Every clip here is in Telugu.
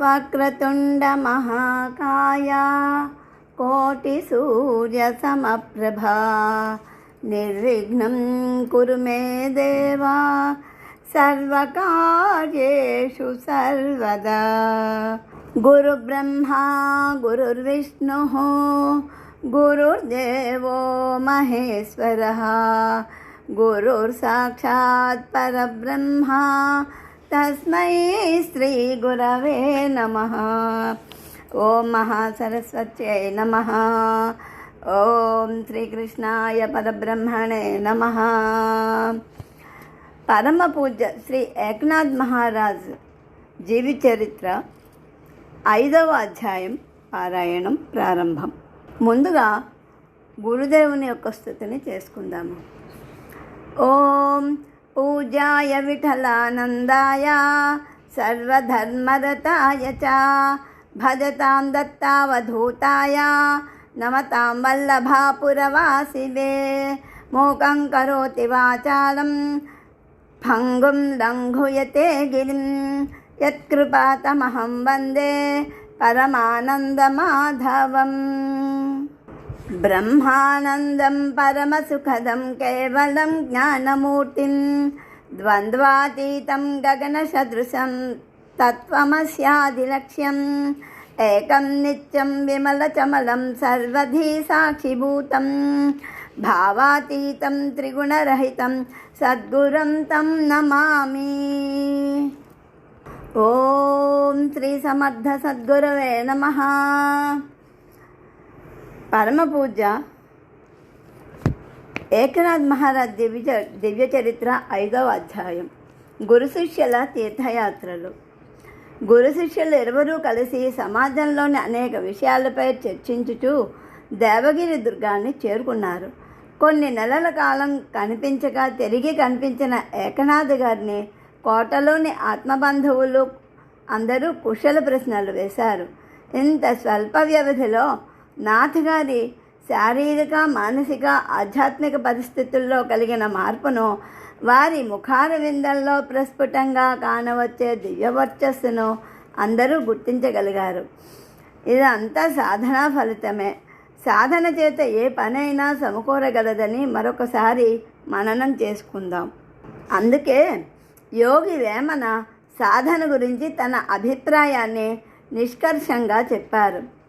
वक्रतुण्डमहाकाया कोटिसूर्यसमप्रभा निर्विघ्नं कुरु मे देवा सर्वकार्येषु सर्वदा। गुरुब्रह्मा गुरुर्विष्णुः गुरुर्देवो महेश्वरः। गुरुर्साक्षात् परब्रह्मा తస్మై శ్రీ గురవే నమః ఓం మహాసరస్వత్యై నమః ఓం శ్రీకృష్ణాయ పరబ్రహ్మణే నమః పరమ పూజ్య శ్రీ ఏకనాథ్ మహారాజ్ జీవి చరిత్ర ఐదవ అధ్యాయం పారాయణం ప్రారంభం. ముందుగా గురుదేవుని యొక్క స్థుతిని చేసుకుందాము. ఓం పూజాయ విఠలానందాయ సర్వధర్మరతాయ చ భజతాం దత్తావధూతాయ నమతాం వల్లభాపురవాసివే. మూకం కరోతి వాచాలం భంగుం లంఘుయతే గిరిం. యత్కృపాతమహం వందే పరమానందమాధవం బ్రహ్మానందం పరమసుఖదం కేవలం జ్ఞానమూర్తిం ద్వంద్వాతీతం గగనసదృశం తత్వమస్యాదిలక్ష్యం. ఏకం నిత్యం విమలచమలం సర్వధీ సాక్షిభూతం. భావాతీతం త్రిగుణరహితం సద్గురం తం నమామి. ఓం శ్రీ సమర్థ సద్గురవే నమ. పరమ పూజ ఏకనాథ్ మహారాజ్ దివ్య దివ్య చరిత్ర ఐదవ అధ్యాయం. గురు శిష్యుల తీర్థయాత్రలు. గురు శిష్యులు ఇరువురూ కలిసి సమాజంలోని అనేక విషయాలపై చర్చించుచూ దేవగిరి దుర్గాన్ని చేరుకున్నారు. కొన్ని నెలల కాలం కనిపించక తిరిగి కనిపించిన ఏకనాథ్ గారిని కోటలోని ఆత్మబంధువులు అందరూ కుశల ప్రశ్నలు వేశారు. ఇంత స్వల్ప వ్యవధిలో నాథగారి శారీరక మానసిక ఆధ్యాత్మిక పరిస్థితుల్లో కలిగిన మార్పును వారి ముఖార విందల్లో ప్రస్ఫుటంగా కానవచ్చే దివ్యవర్చస్సును అందరూ గుర్తించగలిగారు. ఇదంతా సాధనా ఫలితమే. సాధన చేత ఏ పనైనా సమకూరగలదని మరొకసారి మననం చేసుకుందాం. అందుకే యోగి వేమన సాధన గురించి తన అభిప్రాయాన్ని నిష్కర్షంగా చెప్పారు.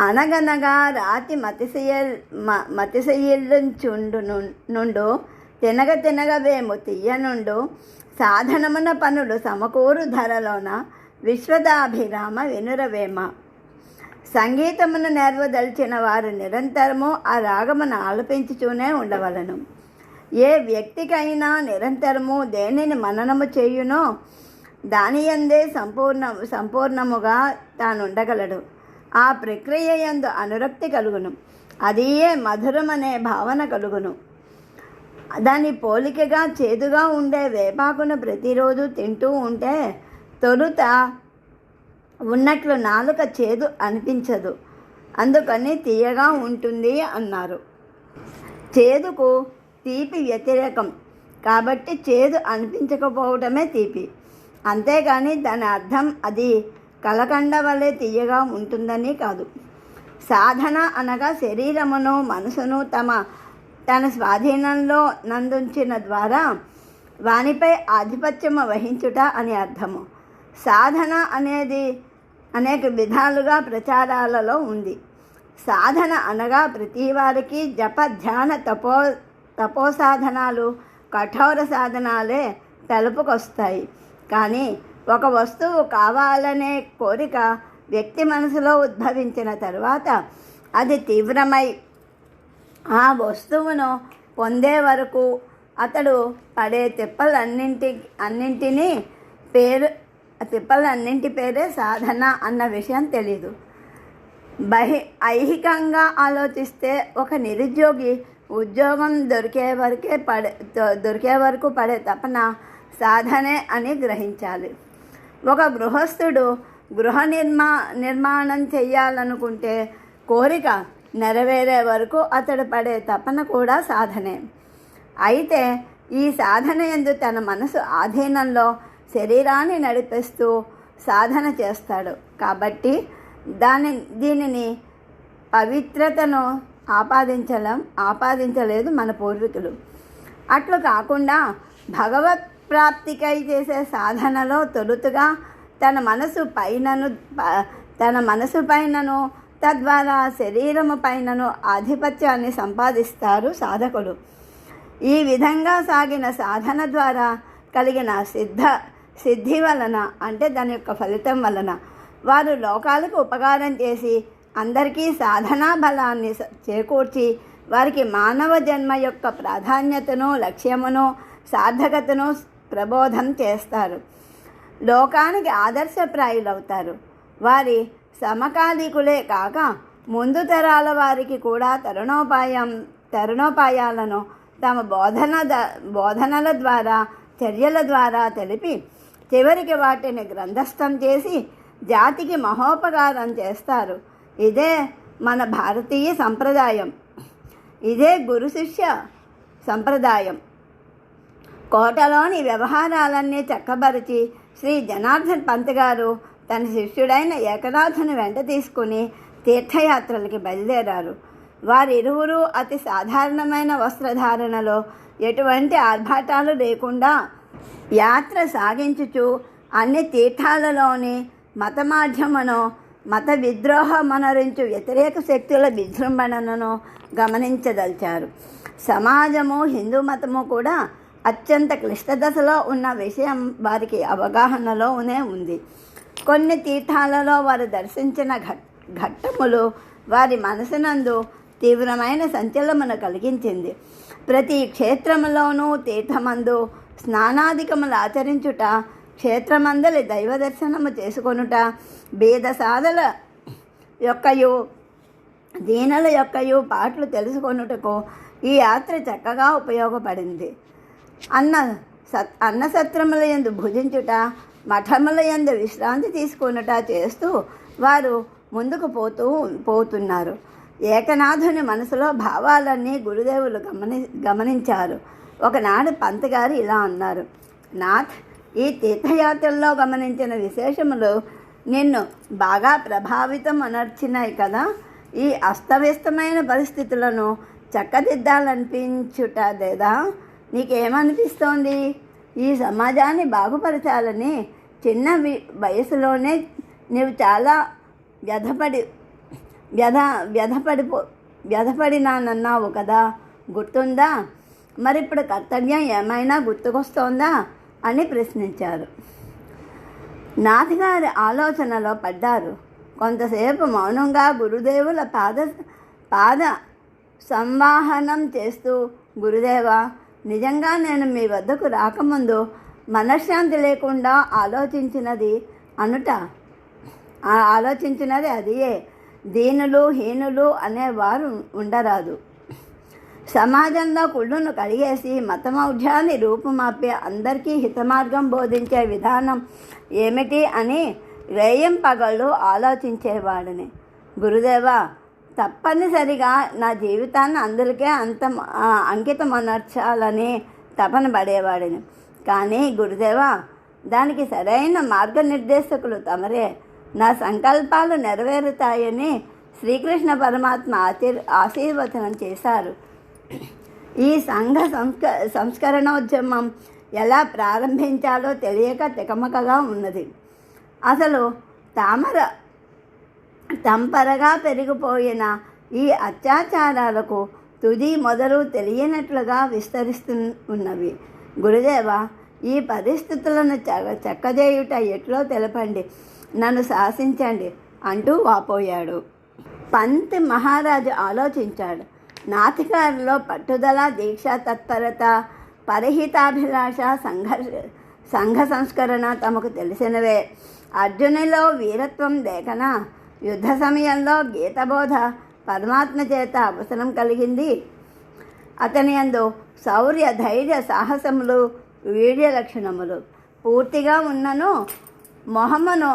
అనగనగా రాతి మతిశయ మ- మతిశయిల్లుంచుండు ను- నుండు తినగ తినగవేము తీయనుండు సాధనమున పనులు సమకూరు ధరలోన విశ్వదాభిరామ వినురవేమ. సంగీతమును నేర్వదలిచిన వారు నిరంతరము ఆ రాగమును ఆలపించుతూనే ఉండవలను. ఏ వ్యక్తికైనా నిరంతరము దేనిని మననము చేయునో దాని యందే సంపూర్ణ సంపూర్ణముగా తానుండగలడు. ఆ ప్రక్రియ యందు అనురక్తి కలుగును. అదియే మధురమనే భావన కలుగును. దాని పోలికగా చేదుగా ఉండే వేపాకును ప్రతిరోజు తింటూ ఉంటే తొలుత ఉన్నట్లు నాలుక చేదు అనిపించదు. అందుకని తీయగా ఉంటుంది అన్నారు. చేదుకు తీపి వ్యతిరేకం. కాబట్టి చేదు అనిపించకపోవటమే తీపి. అంతేగాని దాని అర్థం అది కలకండ వలె తీయగా ఉంటుందని కాదు. సాధన అనగా శరీరమును మనసును తమ తన స్వాధీనంలో నందుంచిన ద్వారా వానిపై ఆధిపత్యము వహించుట అని అర్థము. సాధన అనేది అనేక విధాలుగా ప్రచారాలలో ఉంది. సాధన అనగా ప్రతి వారికి జప ధ్యాన తపో తపో సాధనాలు కఠోర సాధనాలే తలుపుకొస్తాయి. కానీ ఒక వస్తువు కావాలనే కోరిక వ్యక్తి మనసులో ఉద్భవించిన తరువాత అది తీవ్రమై ఆ వస్తువును పొందే వరకు అతడు పడే తిప్పలన్నింటి అన్నింటినీ పేరు తిప్పలన్నింటి పేరే సాధన అన్న విషయం తెలీదు. బహి ఐహికంగా ఆలోచిస్తే ఒక నిరుద్యోగి ఉద్యోగం దొరికే వరకే పడే దొరికే వరకు పడే తపన సాధనే అని గ్రహించాలి. ఒక గృహస్థుడు గృహ నిర్మా నిర్మాణం చేయాలనుకుంటే కోరిక నెరవేరే వరకు అతడు పడే తపన కూడా సాధనే. అయితే ఈ సాధన ఎందు తన మనసు ఆధీనంలో శరీరాన్ని నడిపిస్తూ సాధన చేస్తాడు. కాబట్టి దాని దీనిని పవిత్రతను ఆపాదించడం ఆపాదించలేదు మన పూర్వీకులు. అట్లు కాకుండా భగవత్ ప్రాప్తికై చేసే సాధనలో తొలుతుగా తన మనసు పైనను తన మనసు పైనను తద్వారా శరీరము పైనను ఆధిపత్యాన్ని సంపాదిస్తారు సాధకులు. ఈ విధంగా సాగిన సాధన ద్వారా కలిగిన సిద్ధ సిద్ధి వలన అంటే దాని యొక్క ఫలితం వలన వారు లోకాలకు ఉపకారం చేసి అందరికీ సాధనా బలాన్ని చేకూర్చి వారికి మానవ జన్మ యొక్క ప్రాధాన్యతను లక్ష్యమును సార్థకతను ప్రబోధం చేస్తారు. లోకానికి ఆదర్శప్రాయులవుతారు. వారి సమకాలీకులే కాక ముందు తరాల వారికి కూడా తరుణోపాయం తరుణోపాయాలను తమ బోధన ద- బోధనల ద్వారా చర్యల ద్వారా తెలిపి చివరికి వాటిని గ్రంథస్థం చేసి జాతికి మహోపకారం చేస్తారు. ఇదే మన భారతీయ సంప్రదాయం. ఇదే గురు శిష్య సంప్రదాయం. కోటలోని వ్యవహారాలన్నీ చక్కబరిచి శ్రీ జనార్దన్ పంత్ గారు తన శిష్యుడైన ఏకనాథుని వెంట తీసుకుని తీర్థయాత్రలకి బయలుదేరారు. వారిరువురు అతి సాధారణమైన వస్త్రధారణలో ఎటువంటి ఆర్భాటాలు లేకుండా యాత్ర సాగించుచు అన్ని తీర్థాలలోని మత మాధ్యమను మత విద్రోహమనరించు వ్యతిరేక శక్తుల విజృంభణను గమనించదలిచారు. సమాజము హిందూ మతము కూడా అత్యంత క్లిష్ట దశలో ఉన్న విషయం వారికి అవగాహనలోనే ఉంది. కొన్ని తీర్థాలలో వారు దర్శించిన ఘట్ ఘట్టములు వారి మనసునందు తీవ్రమైన సంచలమును కలిగించింది. ప్రతి క్షేత్రములోనూ తీర్థమందు స్నానాధికములు ఆచరించుట క్షేత్రమందలి దైవ దర్శనము చేసుకొనుట భేద సాధల యొక్కయు దీనల యొక్కయు పాటలు తెలుసుకొనుటకు ఈ యాత్ర చక్కగా ఉపయోగపడింది. అన్న సత్ అన్న సత్రముల యందు భుజించుట మఠముల యందు విశ్రాంతి తీసుకొనుట చేస్తూ వారు ముందుకు పోతూ పోతున్నారు. ఏకనాథుని మనసులో భావాలన్నీ గురుదేవులు గమని గమనించారు. ఒకనాడు పంతగారు ఇలా అన్నారు నాథ్ ఈ తీర్థయాత్రల్లో గమనించిన విశేషములు నిన్ను బాగా ప్రభావితం అనర్చినాయి కదా. ఈ అస్తవ్యస్తమైన పరిస్థితులను చక్కదిద్దాలనిపించుట లేదా? నీకేమనిపిస్తోంది? ఈ సమాజాన్ని బాగుపరచాలని చిన్న వి- వయసులోనే నీవు చాలా వ్యధపడి వ్యధ వ్యధపడిపో వ్యధపడినానన్నావు కదా? గుర్తుందా? మరి ఇప్పుడు కర్తవ్యం ఏమైనా గుర్తుకొస్తోందా? అని ప్రశ్నించారు. నాథగారి ఆలోచనలో పడ్డారు. కొంతసేపు మౌనంగా గురుదేవుల పాద పాద సంవాహనం చేస్తూ గురుదేవా నిజంగా నేను మీ వద్దకు రాకముందు మనశ్శాంతి లేకుండా ఆలోచించినది అనుట. ఆలోచించినది అదియే దీనులు హీనులు అనేవారు ఉండరాదు. సమాజంలో కుళ్ళును కడిగేసి మతమౌఢ్యాన్ని రూపుమాపే అందరికీ హితమార్గం బోధించే విధానం ఏమిటి అని రేయం పగళ్ళు ఆలోచించేవాడిని. గురుదేవా తప్పనిసరిగా నా జీవితాన్ని అందరికీ అంత అంకితం అనర్చాలని తపన పడేవాడిని. కానీ గురుదేవా దానికి సరైన మార్గనిర్దేశకులు తమరే. నా సంకల్పాలు నెరవేరుతాయని శ్రీకృష్ణ పరమాత్మ ఆశీర్ ఆశీర్వచనం చేశారు. ఈ సంఘ సంస్క సంస్కరణోద్యమం ఎలా ప్రారంభించాలో తెలియక తికమకగా ఉన్నది. అసలు తామర తంపరగా పెరిగిపోయిన ఈ అత్యాచారాలకు తుది మొదలు తెలియనట్లుగా విస్తరిస్తు ఉన్నవి గురుదేవ ఈ పరిస్థితులను చ చక్కజేయుట ఎట్లో తెలపండి. నన్ను శాసించండి అంటూ వాపోయాడు. పంత్ మహారాజు ఆలోచించాడు. నాతికారులో పట్టుదల దీక్ష తత్పరత పరిహితాభిలాష సంఘర్ష సంఘ సంస్కరణ తమకు తెలిసినవే. అర్జునిలో వీరత్వం లేకనా? యుద్ధ సమయంలో గీతబోధ పరమాత్మ చేత అవసరం కలిగింది. అతని యందు శౌర్య ధైర్య సాహసములు వీర్య లక్షణములు పూర్తిగా ఉన్నను. మొహమ్మను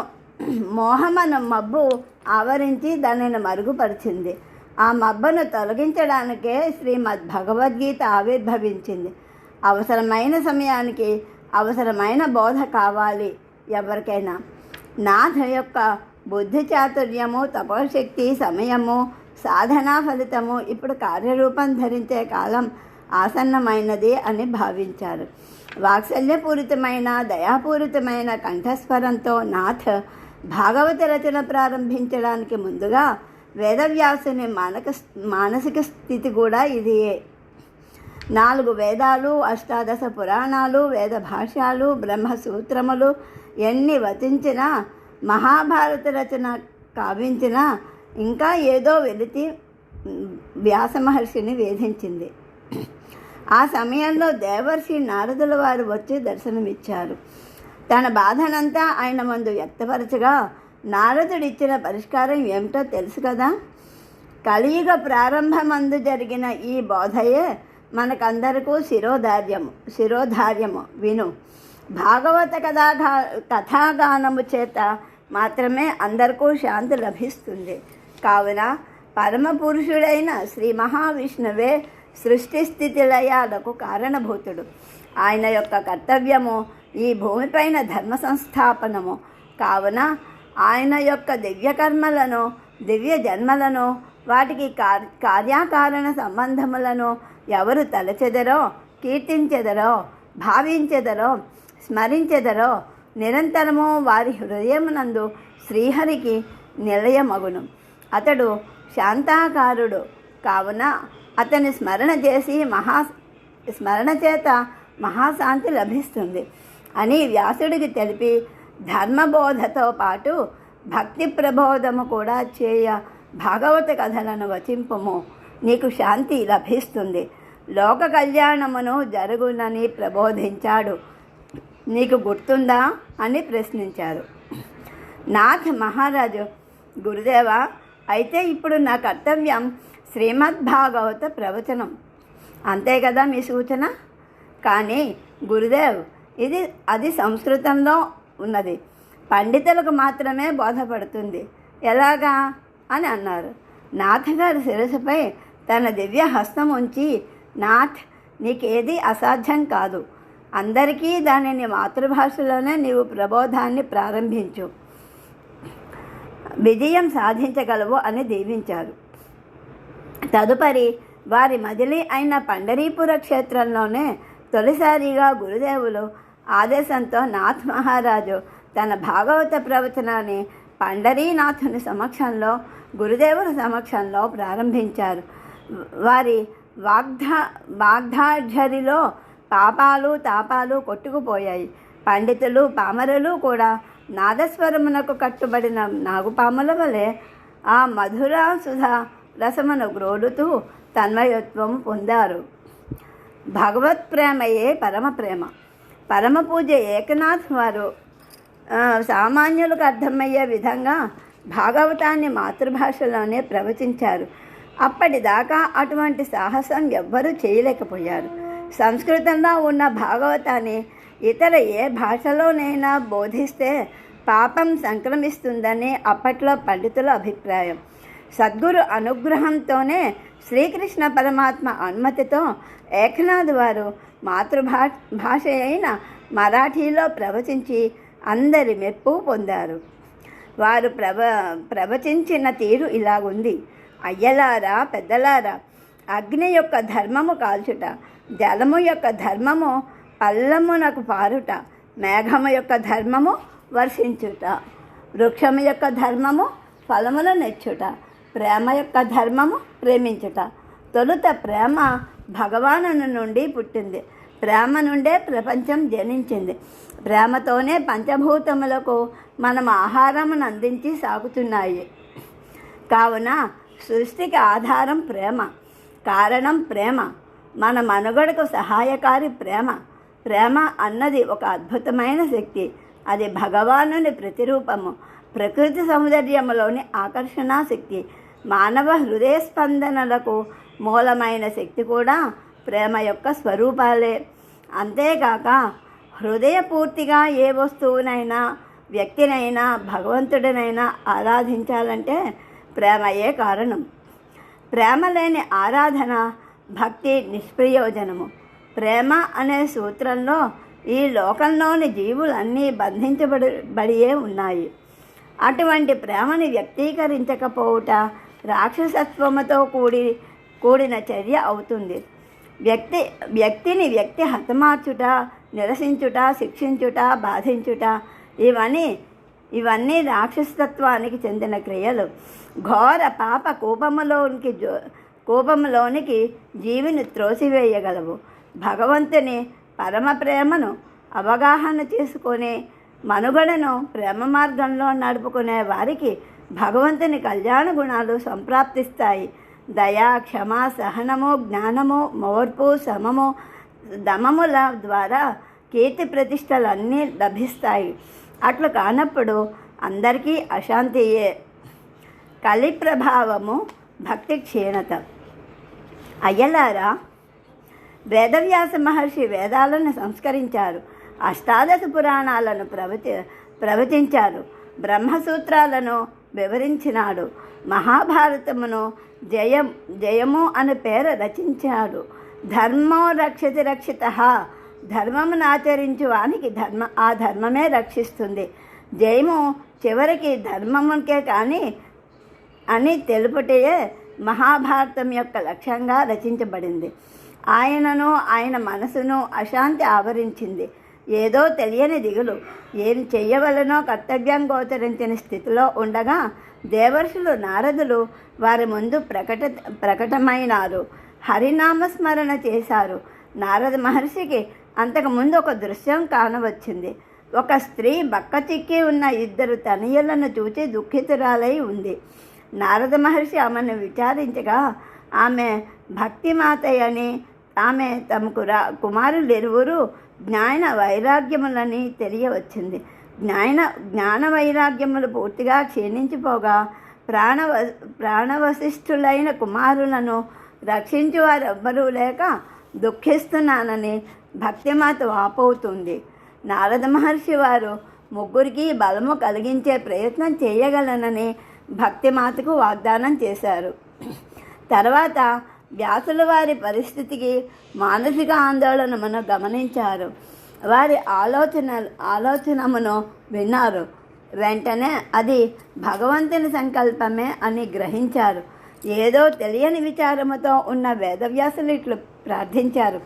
మోహమను మబ్బు ఆవరించి దానిని మరుగుపరిచింది. ఆ మబ్బను తొలగించడానికే శ్రీమద్ భగవద్గీత ఆవిర్భవించింది. అవసరమైన సమయానికి అవసరమైన బోధ కావాలి ఎవరికైనా. నాథ యొక్క బుద్ధి చాతుర్యము తపోశక్తి సమయము సాధనా ఫలితము ఇప్పుడు కార్యరూపం ధరించే కాలం ఆసన్నమైనది అని భావించారు. వాత్సల్యపూరితమైన దయాపూరితమైన కంఠస్వరంతో నాథ్ భాగవత రచన ప్రారంభించడానికి ముందుగా వేదవ్యాసుని మానక మానసిక స్థితి కూడా ఇదియే నాలుగు వేదాలు అష్టాదశ పురాణాలు వేద భాష్యాలు బ్రహ్మసూత్రములు ఎన్ని వచించినా మహాభారత రచన కావించిన ఇంకా ఏదో వెలితి వ్యాస మహర్షిని వేధించింది. ఆ సమయంలో దేవర్షి నారదుల వారు వచ్చి దర్శనమిచ్చారు. తన బాధనంతా ఆయన ముందు వ్యక్తపరచగా నారదుడిచ్చిన పరిష్కారం ఏమిటో తెలుసు కదా? కలియుగ ప్రారంభమందు జరిగిన ఈ బోధయే మనకందరకు శిరోధార్యము శిరోధార్యము. విను. భాగవత కథాగా కథాగానము చేత మాత్రమే అందరికీ శాంతి లభిస్తుంది. కావున పరమ పురుషుడైన శ్రీ మహావిష్ణువే సృష్టి స్థితి లయాలకు కారణభూతుడు. ఆయన యొక్క కర్తవ్యము ఈ భూమిపైన ధర్మ సంస్థాపనము. కావున ఆయన యొక్క దివ్యకర్మలను దివ్య జన్మలను వాటికి కార్ కార్యాకారణ సంబంధములను ఎవరు తలచెదరో కీర్తించెదరో భావించెదరో స్మరించెదరో నిరంతరము వారి హృదయమునందు శ్రీహరికి నిలయమగును. అతడు శాంతాకారుడు. కావున అతని స్మరణ చేసి మహా స్మరణ చేత మహాశాంతి లభిస్తుంది. అని వ్యాసుడికి తెలిపి ధర్మబోధతో పాటు భక్తి ప్రబోధము కూడా చేయ భాగవత కథలను వచింపము. నీకు శాంతి లభిస్తుంది. లోక కళ్యాణమును జరుగునని ప్రబోధించాడు. నీకు గుర్తుందా అని ప్రశ్నించారు. నాథ్ మహారాజు గురుదేవ అయితే ఇప్పుడు నా కర్తవ్యం శ్రీమద్ భాగవత ప్రవచనం. అంతే కదా మీ సూచన? కానీ గురుదేవ్ ఇది అది సంస్కృతంలో ఉన్నది. పండితులకు మాత్రమే బోధపడుతుంది. ఎలాగా? అని అన్నారు. నాథ్ గారి తన దివ్య హస్తం ఉంచి నాథ్ నీకేది అసాధ్యం కాదు. అందరికీ దానిని మాతృభాషలోనే నీవు ప్రబోధాన్ని ప్రారంభించు. విజయం సాధించగలవు అని దీవించారు. తదుపరి వారి మదిలి అయిన పండరీపుర క్షేత్రంలోనే తొలిసారిగా గురుదేవులు ఆదేశంతో నాథ్ మహారాజు తన భాగవత ప్రవచనాన్ని పండరీనాథుని సమక్షంలో గురుదేవుల సమక్షంలో ప్రారంభించారు. వారి వాగ్ధా వాగ్ధాఢ్యరిలో పాపాలు తాపాలు కొట్టుకుపోయాయి. పండితులు పామరులు కూడా నాదస్వరమునకు కట్టుబడిన నాగుపాముల వలె ఆ మధుర సుధా రసమును గ్రోలుతూ తన్మయత్వం పొందారు. భగవత్ ప్రేమయే పరమ ప్రేమ. పరమ పూజ ఏకనాథ్ వారు సామాన్యులకు అర్థమయ్యే విధంగా భాగవతాన్ని మాతృభాషలోనే ప్రవచించారు. అప్పటిదాకా అటువంటి సాహసం ఎవ్వరూ చేయలేకపోయారు. సంస్కృతంలో ఉన్న భాగవతాన్ని ఇతర ఏ భాషలోనైనా బోధిస్తే పాపం సంక్రమిస్తుందని అప్పట్లో పండితుల అభిప్రాయం. సద్గురు అనుగ్రహంతోనే శ్రీకృష్ణ పరమాత్మ అనుమతితో ఏకనాథ్ వారు మాతృభా భాష అయిన మరాఠీలో ప్రవచించి అందరి మెప్పు పొందారు. వారు ప్రవ ప్రవచించిన తీరు ఇలాగుంది. అయ్యలారా పెద్దలారా అగ్ని యొక్క ధర్మము కాల్చుట జలము యొక్క ధర్మము పల్లమునకు పారుట మేఘము యొక్క ధర్మము వర్షించుట వృక్షము యొక్క ధర్మము ఫలములు నెచ్చుట ప్రేమ యొక్క ధర్మము ప్రేమించుట. తొలుత ప్రేమ భగవాను నుండి పుట్టింది. ప్రేమ నుండే ప్రపంచం జనించింది. ప్రేమతోనే పంచభూతములకు మనం ఆహారమును అందించి సాగుతున్నాయి. కావున సృష్టికి ఆధారం ప్రేమ. కారణం ప్రేమ. మన మనుగడకు సహాయకారి ప్రేమ. ప్రేమ అన్నది ఒక అద్భుతమైన శక్తి. అది భగవానుని ప్రతిరూపము. ప్రకృతి సౌందర్యములోని ఆకర్షణా శక్తి. మానవ హృదయ స్పందనలకు మూలమైన శక్తి కూడా ప్రేమ యొక్క స్వరూపాలే. అంతేకాక హృదయపూర్తిగా ఏ వస్తువునైనా వ్యక్తినైనా భగవంతుడినైనా ఆరాధించాలంటే ప్రేమయే కారణం. ప్రేమ లేని ఆరాధన భక్తి నిష్ప్రయోజనము. ప్రేమ అనే సూత్రంలో ఈ లోకంలోని జీవులన్నీ బంధించబడి బడియే ఉన్నాయి. అటువంటి ప్రేమని వ్యక్తీకరించకపోవుట రాక్షసత్వముతో కూడి కూడిన చర్య అవుతుంది. వ్యక్తి వ్యక్తిని వ్యక్తి హతమార్చుట నిరసించుట శిక్షించుట బాధించుట ఇవన్నీ ఇవన్నీ రాక్షసత్వానికి చెందిన క్రియలు. ఘోర పాప కోపములోనికి జో కోపంలోనికి జీవిని త్రోసివేయగలవు. భగవంతుని పరమ ప్రేమను అవగాహన చేసుకొని మనుగడను ప్రేమ మార్గంలో నడుపుకునే వారికి భగవంతుని కళ్యాణ గుణాలు సంప్రాప్తిస్తాయి. దయా క్షమ సహనము జ్ఞానము మోర్పు సమము దమముల ద్వారా కీర్తి ప్రతిష్టలు అన్నీ లభిస్తాయి. అట్లు కానప్పుడు అందరికీ అశాంతియే. కలి ప్రభావము భక్తి క్షీణత. అయ్యలారా వేదవ్యాస మహర్షి వేదాలను సంస్కరించారు. అష్టాదశ పురాణాలను ప్రవతి ప్రవచించారు. బ్రహ్మసూత్రాలను వివరించినాడు. మహాభారతమును జయం జయము అనే పేరు రచించాడు. ధర్మో రక్షతి రక్షిత ధర్మమును ఆచరించు వానికి ధర్మ ఆ ధర్మమే రక్షిస్తుంది. జయము చివరికి ధర్మముకే కానీ అని తెలుపుటయే మహాభారతం యొక్క లక్ష్యంగా రచించబడింది. ఆయనను ఆయన మనసును అశాంతి ఆవరించింది. ఏదో తెలియని దిగులు. ఏం చెయ్యవలనో కర్తవ్యం గోచరించిన స్థితిలో ఉండగా దేవర్షులు నారదులు వారి ముందు ప్రకట ప్రకటమైనారు. హరినామస్మరణ చేశారు. నారద మహర్షికి అంతకుముందు ఒక దృశ్యం కానవచ్చింది. ఒక స్త్రీ బక్క చిక్కి ఉన్న ఇద్దరు తనయులను చూచి దుఃఖితురాలై ఉంది. నారద మహర్షి ఆమెను విచారించగా ఆమె భక్తిమాతయని ఆమె తమకు రా కుమారులు ఎరువురు జ్ఞాన వైరాగ్యములని తెలియవచ్చింది. జ్ఞాన జ్ఞాన వైరాగ్యములు పూర్తిగా క్షీణించిపోగా ప్రాణవ ప్రాణవశిష్ఠులైన కుమారులను రక్షించువారెవ్వరూ లేక దుఃఖిస్తున్నానని భక్తిమాత వాపోతుంది. నారద మహర్షి వారు ముగ్గురికి బలము కలిగించే ప్రయత్నం చేయగలనని భక్తిమాతకు వాగ్దానం చేశారు. తర్వాత వ్యాసుల వారి పరిస్థితికి మానసిక ఆందోళనమును గమనించారు. వారి ఆలోచన ఆలోచనమును విన్నారు. వెంటనే అది భగవంతుని సంకల్పమే అని గ్రహించారు. ఏదో తెలియని విచారముతో ఉన్న వేదవ్యాసులు ఇట్లు ప్రార్థించారు.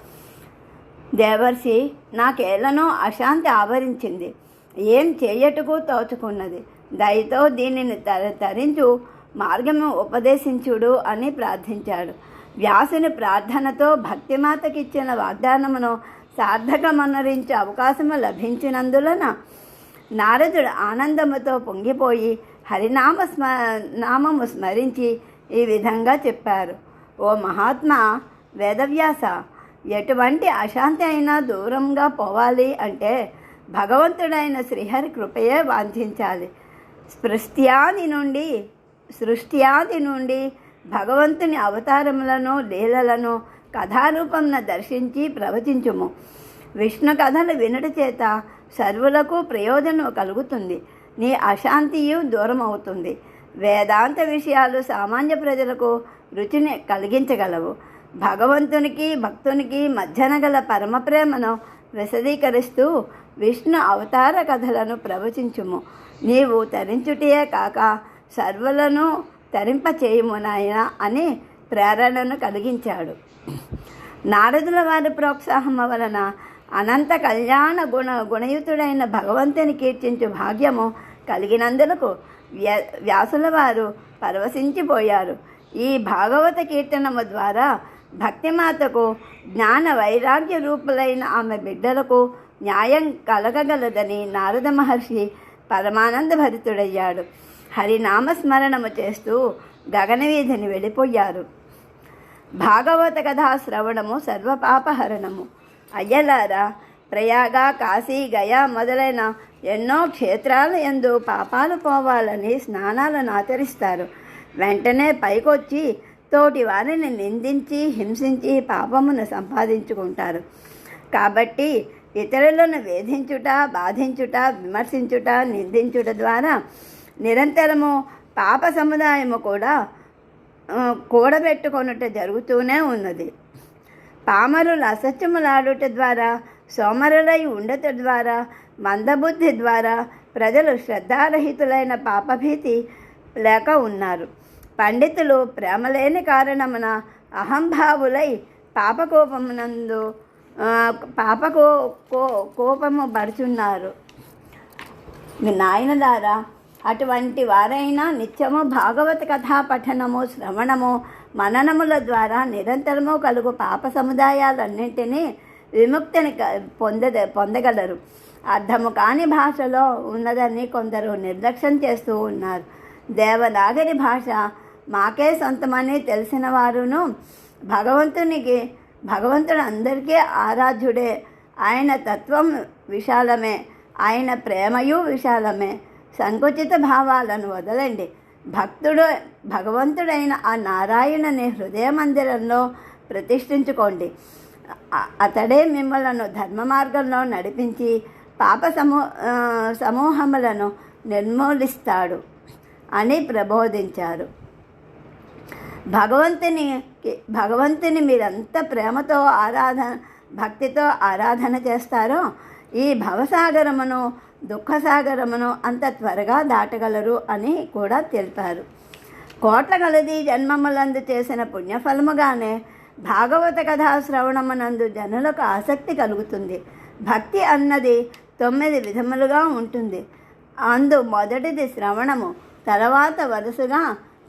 దేవర్షి నాకేలనో అశాంతి ఆవరించింది. ఏం చేయటకు తోచుకున్నది? దయతో దీనిని తర తరించు మార్గము ఉపదేశించుడు అని ప్రార్థించాడు. వ్యాసుని ప్రార్థనతో భక్తిమాతకిచ్చిన వాగ్దానమును సార్థకమనరించే అవకాశము లభించినందులన నారదుడు ఆనందముతో పొంగిపోయి హరినామ స్మ నామము స్మరించి ఈ విధంగా చెప్పారు. ఓ మహాత్మా వేదవ్యాస ఎటువంటి అశాంతి అయినా దూరంగా పోవాలి అంటే భగవంతుడైన శ్రీహరి కృపయే వాంఛించాలి. స్పృష్ట్యాది నుండి సృష్ట్యాది నుండి భగవంతుని అవతారములను లీలలను కథారూపంన దర్శించి ప్రవచించుము. విష్ణు కథలు వినట చేత సర్వులకు ప్రయోజనం కలుగుతుంది. నీ అశాంతియు దూరం అవుతుంది వేదాంత విషయాలు సామాన్య ప్రజలకు రుచిని కలిగించగలవు. భగవంతునికి భక్తునికి మధ్యన గల పరమ ప్రేమను విశదీకరిస్తూ విష్ణు అవతార కథలను ప్రవచించుము. నీవు తరించుటే కాక సర్వలను తరింపచేయుము నాయన అని ప్రేరణను కలిగించాడు. నారదుల వారి ప్రోత్సాహం వలన అనంత కళ్యాణ గుణ గుణయుతుడైన భగవంతుని కీర్తించు భాగ్యము కలిగినందులకు వ్య వ్యాసుల వారు పరవశించిపోయారు. ఈ భాగవత కీర్తనము ద్వారా భక్తిమాతకు జ్ఞాన వైరాగ్య రూపులైన ఆమె బిడ్డలకు న్యాయం కలగగలదని నారద మహర్షి పరమానంద భరితుడయ్యాడు. హరినామస్మరణము చేస్తూ గగనవీధిని వెళ్ళిపోయారు. భాగవత కథా శ్రవణము సర్వపాపహరణము. అయ్యలారా ప్రయాగ కాశీ గయా మొదలైన ఎన్నో క్షేత్రాల యందు పాపాలు పోవాలని స్నానాలను ఆచరిస్తారు. వెంటనే పైకొచ్చి తోటి వారిని నిందించి హింసించి పాపమును సంపాదించుకుంటారు. కాబట్టి ఇతరులను వేధించుట బాధించుట విమర్శించుట నిందించుట ద్వారా నిరంతరము పాప సముదాయము కూడా కూడబెట్టుకొనుట జరుగుతూనే ఉన్నది. పామరులు అసత్యములాడుట ద్వారా సోమరులై ఉండట ద్వారా మందబుద్ధి ద్వారా ప్రజలు శ్రద్ధారహితులైన పాపభీతి లేక ఉన్నారు. పండితులు ప్రేమలేని కారణమున అహంభావులై పాపకోపమునందు పాపకో కో కోపము పడుచున్నారు. నాయన ద్వారా అటువంటి వారైనా నిత్యము భాగవత కథా పఠనము శ్రవణము మననముల ద్వారా నిరంతరము కలుగు పాప సముదాయాలన్నింటినీ విముక్తిని క- పొందద పొందగలరు. అర్థము కాని భాషలో ఉన్నదని కొందరు నిర్లక్ష్యం చేస్తూ ఉన్నారు. దేవనాగరి భాష మాకే సొంతమని తెలిసిన వారును భగవంతునికి భగవంతుడు అందరికీ ఆరాధ్యుడే. ఆయన తత్వం విశాలమే ఆయన ప్రేమయు విశాలమే. సంకుచిత భావాలను వదలండి. భక్తుడు భగవంతుడైన ఆ నారాయణని హృదయ మందిరంలో ప్రతిష్ఠించుకోండి అతడే మిమ్మలను ధర్మ మార్గంలో నడిపించి పాప సమూ సమూహములను నిర్మూలిస్తాడు అని ప్రబోధించారు. భగవంతుని భగవంతుని మీరెంత ప్రేమతో ఆరాధన భక్తితో ఆరాధన చేస్తారో ఈ భవసాగరమును దుఃఖసాగరమును అంత త్వరగా దాటగలరు అని కూడా తెలిపారు. కోట్ల గలది జన్మములందు చేసిన పుణ్యఫలముగానే భాగవత కథా శ్రవణమునందు జనులకు ఆసక్తి కలుగుతుంది. భక్తి అన్నది తొమ్మిది విధములుగా ఉంటుంది. అందు మొదటిది శ్రవణము తర్వాత వరుసగా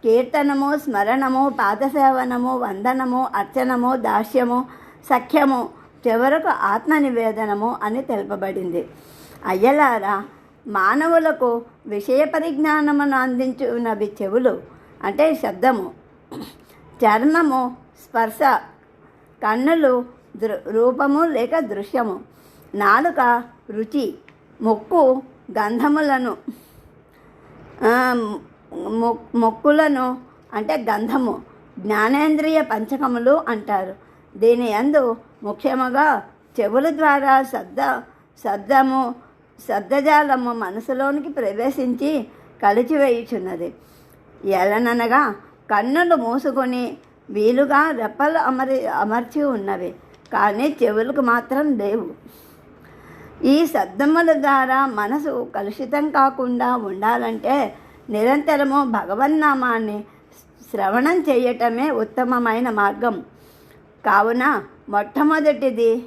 కీర్తనము స్మరణము పాదసేవనము వందనము అర్చనము దాస్యము సఖ్యము చివరకు ఆత్మ నివేదనము అని తెలుపబడింది. అయ్యలారా మానవులకు విషయ పరిజ్ఞానమును అందించున్నవి చెవులు అంటే శబ్దము. చర్మము స్పర్శ కన్నులు దృ రూపము లేక దృశ్యము. నాలుక రుచి ముక్కు గంధములను మొక్కులను అంటే గంధము జ్ఞానేంద్రియ పంచకములు అంటారు. దీని యందు ముఖ్యముగా చెవుల ద్వారా శబ్ద శబ్దము శబ్దజాలము మనసులోనికి ప్రవేశించి కలిచివేయుచున్నది. ఎలననగా కన్నులు మూసుకొని వీలుగా రెప్పలు అమరి అమర్చి ఉన్నవి కానీ చెవులకు మాత్రం లేవు. ఈ శబ్దముల ద్వారా మనసు కలుషితం కాకుండా ఉండాలంటే నిరంతరము భగవన్నామాన్ని శ్రవణం చేయటమే ఉత్తమమైన మార్గం. కావున మొట్టమొదటిది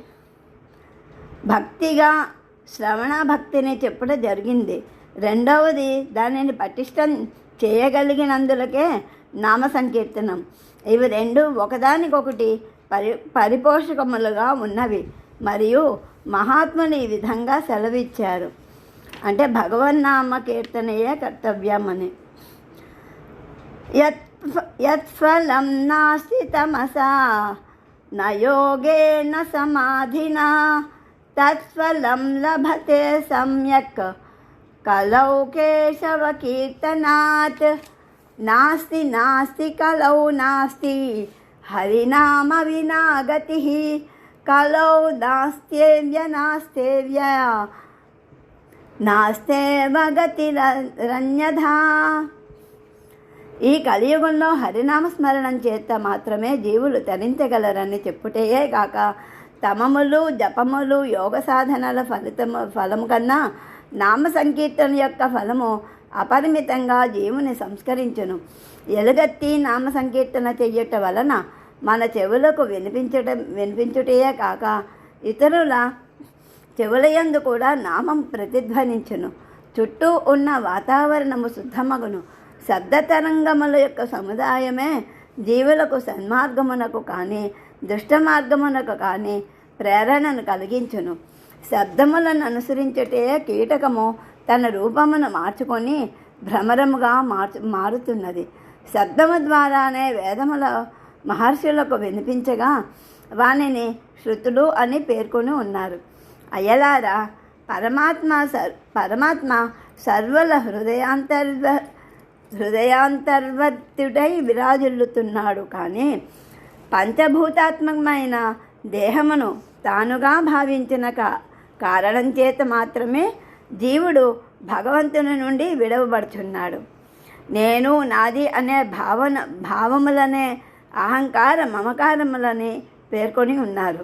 భక్తిగా శ్రవణ భక్తిని చెప్పడం జరిగింది. రెండవది దానిని పటిష్టం చేయగలిగినందులకే నామ సంకీర్తనం ఇవి రెండు ఒకదానికొకటి పరి పరిపోషకములుగా ఉన్నవి. మరియు మహాత్ములు ఈ విధంగా సెలవిచ్చారు. అంటే భగవన్నామ కీర్తనయే కర్తవ్యం అని యత్ యత్ఫలం నాస్తి తమసా నయోగేన సమాధినా తత్ఫలం లభతే సమ్యక్ కలౌ కేశవ కీర్తనాత్ నాస్తి నాస్తి కలౌ నాస్తి హరినామ వినాగతి కలౌ నాస్త్యేవ్య నాస్తేవ్య నాస్తే భగతి రన్యధా. ఈ కలియుగంలో హరినామ స్మరణం చేత మాత్రమే జీవులు తరించగలరని చెప్పుటయే కాక తమములు జపములు యోగ సాధనల ఫలితము ఫలము కన్నా నామ సంకీర్తన యొక్క ఫలము అపరిమితంగా జీవుని సంస్కరించును. ఎలుగెత్తి నామ సంకీర్తన చెయ్యట వలన మన చెవులకు వినిపించటం వినిపించుటయే కాక ఇతరుల చెవులయందు కూడా నామం ప్రతిధ్వనించును. చుట్టూ ఉన్న వాతావరణము శుద్ధమగును. శబ్ద తరంగముల యొక్క సముదాయమే జీవులకు సన్మార్గమునకు కానీ దుష్ట మార్గమునకు కానీ ప్రేరణను కలిగించును. శబ్దములను అనుసరించుటే కీటకము తన రూపమును మార్చుకొని భ్రమరముగా మార్చు మారుతున్నది. శబ్దము ద్వారానే వేదముల మహర్షులకు వినిపించగా వానిని శృతులు అని పేర్కొని ఉన్నారు. అయ్యలారా పరమాత్మ సర్ పరమాత్మ సర్వల హృదయాంతర్వ హృదయాంతర్వర్తుడై విరాజిల్లుతున్నాడు. కానీ పంచభూతాత్మకమైన దేహమును తానుగా భావించిన కా కారణం చేత మాత్రమే జీవుడు భగవంతుని నుండి విడవబడుచున్నాడు. నేను నాది అనే భావన భావములనే అహంకార మమకారములని పేర్కొని ఉన్నారు.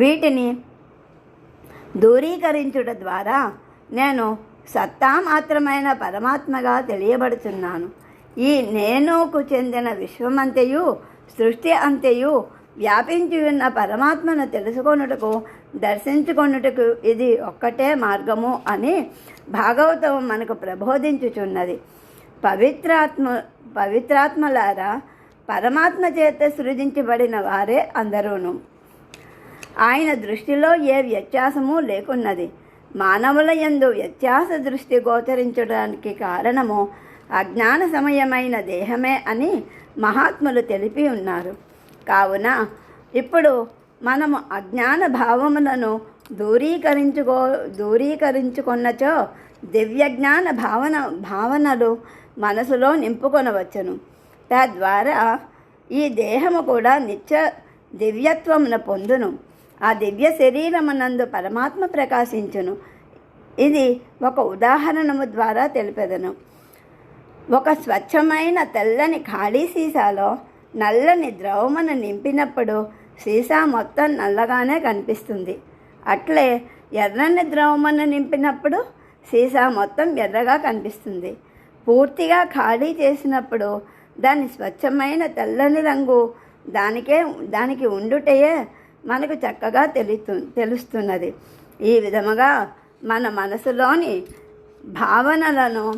వీటిని దూరీకరించుట ద్వారా నేను సత్తా మాత్రమైన పరమాత్మగా తెలియబడుతున్నాను ఈ నేనుకు చెందిన విశ్వమంతయు సృష్టి అంతయు వ్యాపించి ఉన్న పరమాత్మను తెలుసుకొనుటకు దర్శించుకొనుటకు ఇది ఒక్కటే మార్గము అని భాగవతం మనకు ప్రబోధించుచున్నది. పవిత్రాత్మ పవిత్రాత్మలారా పరమాత్మ చేత సృజించబడిన వారే అందరూను. ఆయన దృష్టిలో ఏ వ్యత్యాసము లేకున్నది. మానవుల యందు వ్యత్యాస దృష్టి గోచరించడానికి కారణము అజ్ఞాన సమయమైన దేహమే అని మహాత్ములు తెలిపి ఉన్నారు. కావున ఇప్పుడు మనము అజ్ఞాన భావములను దూరీకరించుకో దూరీకరించుకున్నచో దివ్యజ్ఞాన భావన భావనలు మనసులో నింపుకొనవచ్చును. తద్వారా ఈ దేహము కూడా నిత్య దివ్యత్వమును పొందును. ఆ దివ్య శరీరమనందు పరమాత్మ ప్రకాశించును. ఇది ఒక ఉదాహరణము ద్వారా తెలిపెదను. ఒక స్వచ్ఛమైన తెల్లని ఖాళీ సీసాలో నల్లని ద్రవమును నింపినప్పుడు సీసా మొత్తం నల్లగానే కనిపిస్తుంది. అట్లే ఎర్రని ద్రవమును నింపినప్పుడు సీసా మొత్తం ఎర్రగా కనిపిస్తుంది. పూర్తిగా ఖాళీ చేసినప్పుడు దాని స్వచ్ఛమైన తెల్లని రంగు దానికే దానికి ఉండుటయే మనకు చక్కగా తెలుస్తు తెలుస్తున్నది. ఈ విధముగా మన మనసులోని భావనలను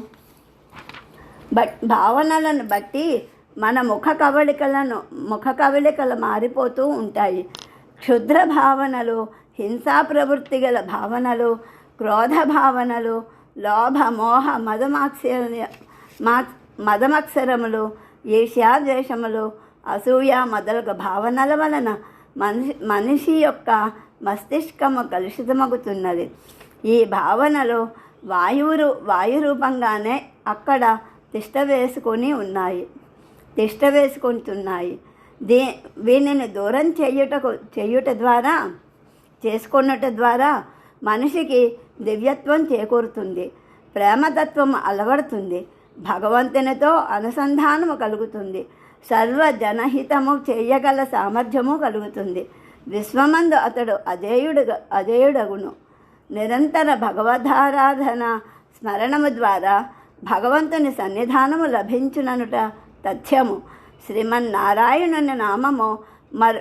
బట్ భావనలను బట్టి మన ముఖ కవళికలను ముఖ కవళికలు మారిపోతూ ఉంటాయి. క్షుద్ర భావనలు హింసా ప్రవృత్తి గల భావనలు క్రోధ భావనలు లోభ మోహ మదమాక్షర మా మదమక్షరములు ఈర్ష్యాద్వేషములు అసూయ మొదలగు భావనల వలన మనిషి మనిషి యొక్క మస్తిష్కము కలుషితమగుతున్నది. ఈ భావనలు వాయువు వాయు రూపంగానే అక్కడ తిష్ట వేసుకొని ఉన్నాయి. తిష్ట వేసుకుంటున్నాయి. దీ వీనిని దూరం చేయుటకు చేయుట ద్వారా చేసుకున్నట ద్వారా మనిషికి దివ్యత్వం చేకూరుతుంది. ప్రేమతత్వం అలవడుతుంది. భగవంతునితో అనుసంధానము కలుగుతుంది. సర్వజనహితము చేయగల సామర్థ్యము కలుగుతుంది. విశ్వమందు అతడు అజేయుడు అజేయుడగును. నిరంతర భగవద్ధారాధన స్మరణము ద్వారా భగవంతుని సన్నిధానము లభించుననుట తథ్యము. శ్రీమన్నారాయణుని నామము మరి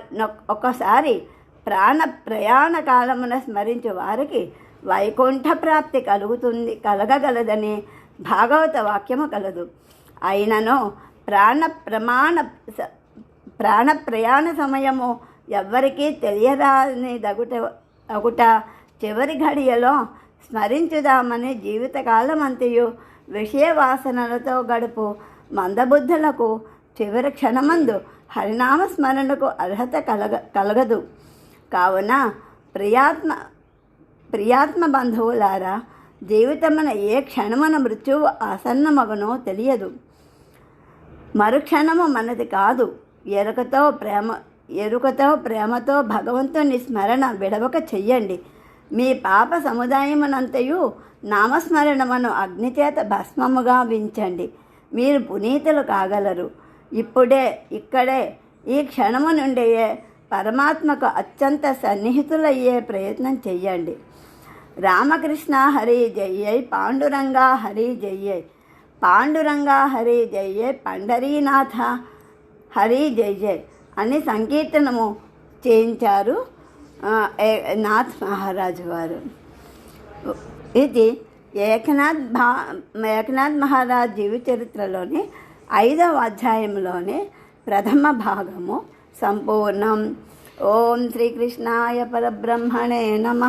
ఒకసారి ప్రాణ ప్రయాణ కాలమున స్మరించు వారికి వైకుంఠ ప్రాప్తి కలుగుతుంది కలగగలదని భాగవత వాక్యము కలదు. అయినను ప్రాణ ప్రమాణ స- ప్రాణ ప్రయాణ సమయము ఎవ్వరికీ తెలియరాని దగుట అగుట చివరి ఘడియలో స్మరించుదామని జీవితకాలం అంతయు విషయ వాసనలతో గడుపు మందబుద్ధులకు చివరి క్షణమందు హరినామ స్మరణకు అర్హత కలగ కలగదు. కావున ప్రియాత్మ ప్రియాత్మ బంధువులారా జీవితమున ఏ క్షణమున మృత్యువు ఆసన్నమగనో తెలియదు. మరుక్షణము మనది కాదు. ఎరుకతో ప్రేమ ఎరుకతో ప్రేమతో భగవంతుని స్మరణ విడవక చెయ్యండి. మీ పాప సముదాయమునంతయు నామస్మరణమును అగ్నిచేత భస్మముగా వించండి. మీరు పునీతులు కాగలరు. ఇప్పుడే ఇక్కడే ఈ క్షణము నుండే పరమాత్మకు అత్యంత సన్నిహితులయ్యే ప్రయత్నం చెయ్యండి. రామకృష్ణ హరి జయ్యై పాండురంగా హరి జయ్యై పాండురంగా హరి జయ పండరీనాథ. హరి జయ జయ అని సంకీర్తనము చేయించారు ఏ- నాథ్ మహారాజు వారు. ఇది ఏకనాథ్ భా ఏకనాథ్ మహారాజ్ జీవిత చరిత్రలోని ఐదవ అధ్యాయంలోని ప్రథమ భాగము సంపూర్ణం. ఓం శ్రీకృష్ణాయ పరబ్రహ్మణే నమ.